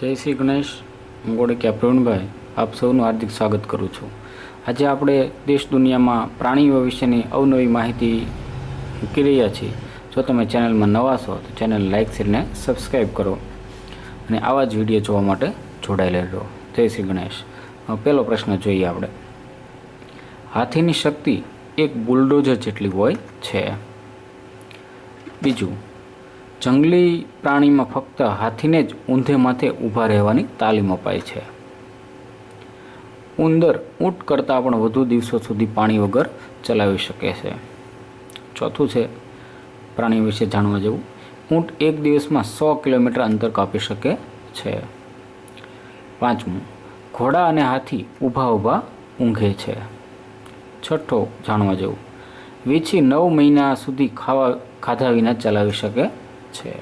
જય શ્રી ગણેશ. હું ગોડકિયા પ્રવીણભાઈ, આપ સૌનું હાર્દિક સ્વાગત કરું છું. આજે આપણે દેશ દુનિયામાં પ્રાણીઓ વિશેની અવનવી માહિતી મૂકી રહ્યા છીએ. જો તમે ચેનલમાં નવા છો, તો ચેનલ લાઇક શેરને સબસ્ક્રાઈબ કરો. અને આવા જ વીડિયો જોવા માટે જોડાયેલા રહો. જય શ્રી ગણેશ. પહેલો પ્રશ્ન જોઈએ આપણે. હાથીની શક્તિ એક બુલડોઝર જેટલી હોય છે. બીજું જંગલી પ્રાણીમાં ફક્ત હાથીને જ ઊંધે માથે ઊભા રહેવાની તાલીમ અપાય છે. ઉંદર ઊંટ કરતાં પણ વધુ દિવસો સુધી પાણી વગર ચલાવી શકે છે. ચોથું છે, પ્રાણી વિશે જાણવા જેવું. ઊંટ એક દિવસમાં સો કિલોમીટર અંતર કાપી શકે છે. પાંચમું, ઘોડા અને હાથી ઊભા ઊભા ઊંઘે છે. છઠ્ઠો, જાણવા જેવું. વીછી નવ મહિના સુધી ખાવા ખાધા વિના ચલાવી શકે છે.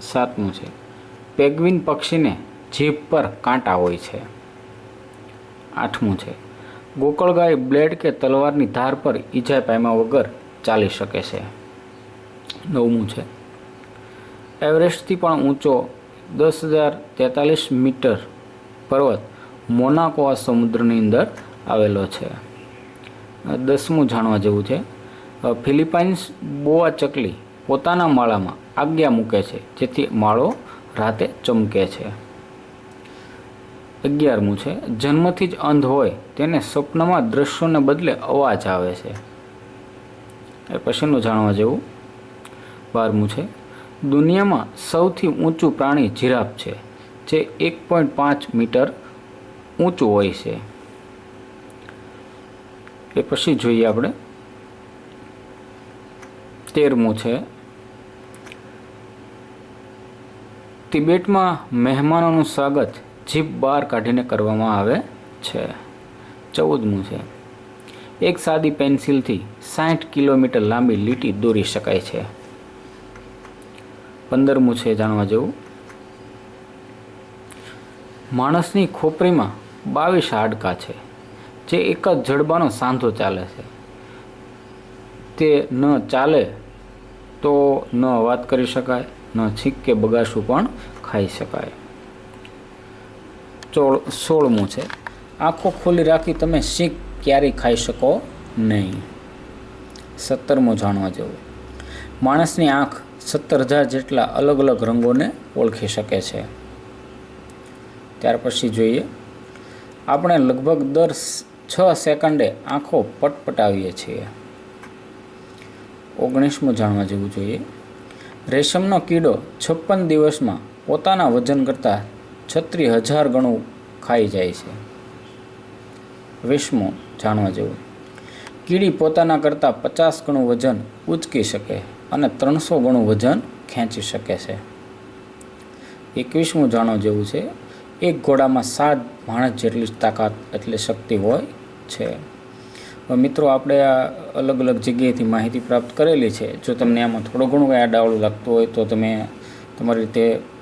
સાતમું છે. પેગ્વિન પક્ષીને જીભ પર કાંટા હોય છે. આઠમું છે. ગોકળગાય બ્લેડ કે તલવારની ધાર પર ઈજા પામ્યા વગર ચાલી શકે છે. નવમું છે. એવરેસ્ટથી પણ ઊંચો દસ હજાર તેતાલીસ મીટર પર્વત મોનાકો આ સમુદ્રની અંદર આવેલો છે. દસમું જાણવા જેવું છે. ફિલિપાઇન્સ બોઆ ચકલી પોતાના માળામાં આજ્ઞા મૂકે છે, જેથી માળો રાતે ચમકે છે. અગિયારમું છે, જન્મથી જ અંધ હોય, તેને સ્વપ્નમાં દ્રશ્યોને બદલે અવાજ આવે છે. એ પછીનું જાણવા જેવું. બારમું છે, દુનિયામાં સૌથી ઊંચું પ્રાણી જીરાફ છે, જે એક પોઈન્ટ પાંચ મીટર ઊંચું હોય છે. એ પછી જોઈએ આપણે. તેરમું છે તિબેટમાં મહેમાનોનું સ્વાગત જીભ બહાર કાઢીને કરવામાં આવે છે. ચૌદમું છે. એક સાદી પેન્સિલથી સાઠ કિલોમીટર લાંબી લીટી દોરી શકાય છે. પંદરમું છે જાણવા જેવું. માણસની ખોપરીમાં બાવીસ હાડકાં છે, જે એક જ જડબાનો સાંધો ચાલે છે. તે ન ચાલે તો ન વાત કરી શકાય, ન છીક કે બગાસું પણ ખાઈ શકાય. ચોળ, સોળમું છે. આંખો ખોલી રાખી તમે શીખ ક્યારેય ખાઈ શકો નહીં. સત્તરમું જાણવા જેવું. માણસની આંખ સત્તર હજાર જેટલા અલગ અલગ રંગોને ઓળખી શકે છે. ત્યાર પછી જોઈએ. આપણે લગભગ દર છ સેકન્ડે આંખો પટપટાવીએ છીએ. ઓગણીસમું જાણવા જેવું જોઈએ. રેશમનો કીડો છપ્પન દિવસમાં પોતાના વજન કરતાં છત્રીસ હજાર ગણું ખાઈ જાય છે. વીસમું જાણવા જેવું. કીડી પોતાના કરતાં પચાસ ગણું વજન ઉચકી શકે અને ત્રણસો ગણું વજન ખેંચી શકે છે. એકવીસમું જાણવા જેવું છે, એક ઘોડામાં સાત માણસ જેટલી તાકાત એટલે શક્તિ હોય છે. મિત્રો, આપણે આ અલગ અલગ જગ્યાએથી માહિતી પ્રાપ્ત કરેલી છે. જો તમને આમાં થોડું ઘણું કંઈ આડાવડું લાગતું હોય તો તમે તમારી રીતે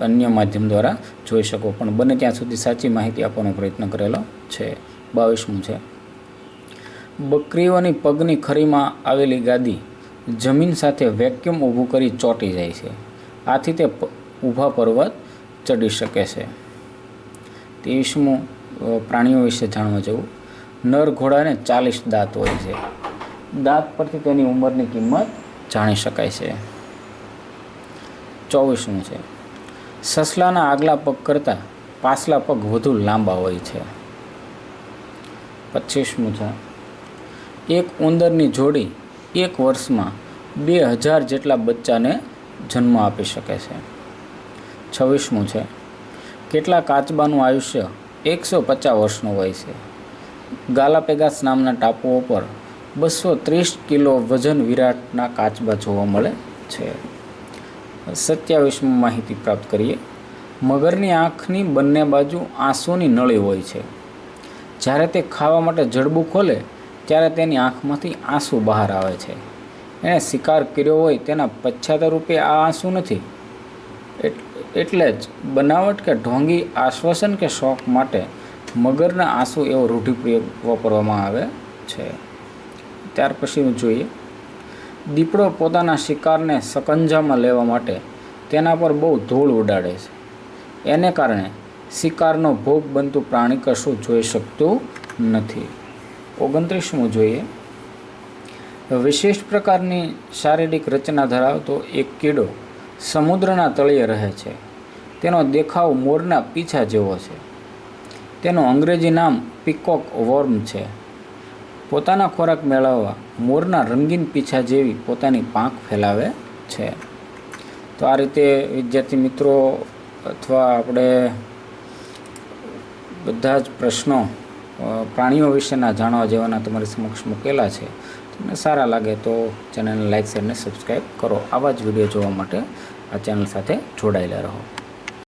અન્ય માધ્યમ દ્વારા જોઈ શકો. પણ બને ત્યાં સુધી સાચી માહિતી આપવાનો પ્રયત્ન કરેલો છે. બાવીસમું છે. બકરીઓની પગની ખરીમાં આવેલી ગાદી જમીન સાથે વેક્યુમ ઊભું કરી ચોંટી જાય છે. આથી તે ઊભા પર્વત ચડી શકે છે. ત્રેવીસમું પ્રાણીઓ વિશે જાણવા જેવું. નર ઘોડાને ચાલીસ દાંત હોય છે. દાંત પરથી તેની ઉંમરની કિંમત જાણી શકાય છે. ચોવીસમું છે. સસલાના આગલા પગ કરતાં પાછલા પગ વધુ લાંબા હોય છે. પચીસમું છે એક ઉંદરની જોડી એક વર્ષમાં બે હજાર જેટલા બચ્ચાને જન્મ આપી શકે છે. છવ્વીસમું છે કેટલા કાચબાનું આયુષ્ય એકસો પચાસ વર્ષનું હોય છે. ગાલાપેગાસ નામના ટાપુઓ પર બસો ત્રીસ કિલો વજન વિરાટના કાચબા જોવા મળે છે. સત્યાવીસમાં માહિતી પ્રાપ્ત કરીએ. મગરની આંખની બંને બાજુ આંસુની નળી હોય છે. જ્યારે તે ખાવા માટે જડબું ખોલે, ત્યારે તેની આંખમાંથી આંસુ બહાર આવે છે. એણે શિકાર કર્યો હોય તેના પશ્ચાતા રૂપે આ આંસુ નથી. એટ- એટલે જ બનાવટ કે ઢોંગી આશ્વાસન કે શોખ માટે મગરના આંસુ એવો રૂઢિપ્રયોગ વાપરવામાં આવે છે. ત્યાર પછી હું જોઈએ. દીપડો પોતાના શિકારને સકંજામાં લેવા માટે તેના પર બહુ ધૂળ ઉડાડે છે. એને કારણે શિકારનો ભોગ બનતું પ્રાણી કશું જોઈ શકતું નથી. ઓગણત્રીસમું જોઈએ. વિશિષ્ટ પ્રકારની શારીરિક રચના ધરાવતો એક કીડો સમુદ્રના તળિયે રહે છે. તેનો દેખાવ મોરના પીછા જેવો છે. તેનું અંગ્રેજી નામ પીકોક વોર્મ છે. પોતાના ખોરાક મેળવવા મોરના રંગીન પીછા જેવી પોતાની પાંખ ફેલાવે છે. તો આ રીતે વિદ્યાર્થી મિત્રો અથવા આપણે બધા જ પ્રશ્નો પ્રાણીઓ વિશેના જાણવા જેવાના તમારી સમક્ષ મૂકેલા છે. તમને સારા લાગે તો ચેનલને લાઇક શેર અને સબસ્ક્રાઈબ કરો. આવા જ વીડિયો જોવા માટે આ ચેનલ સાથે જોડાયેલા રહો.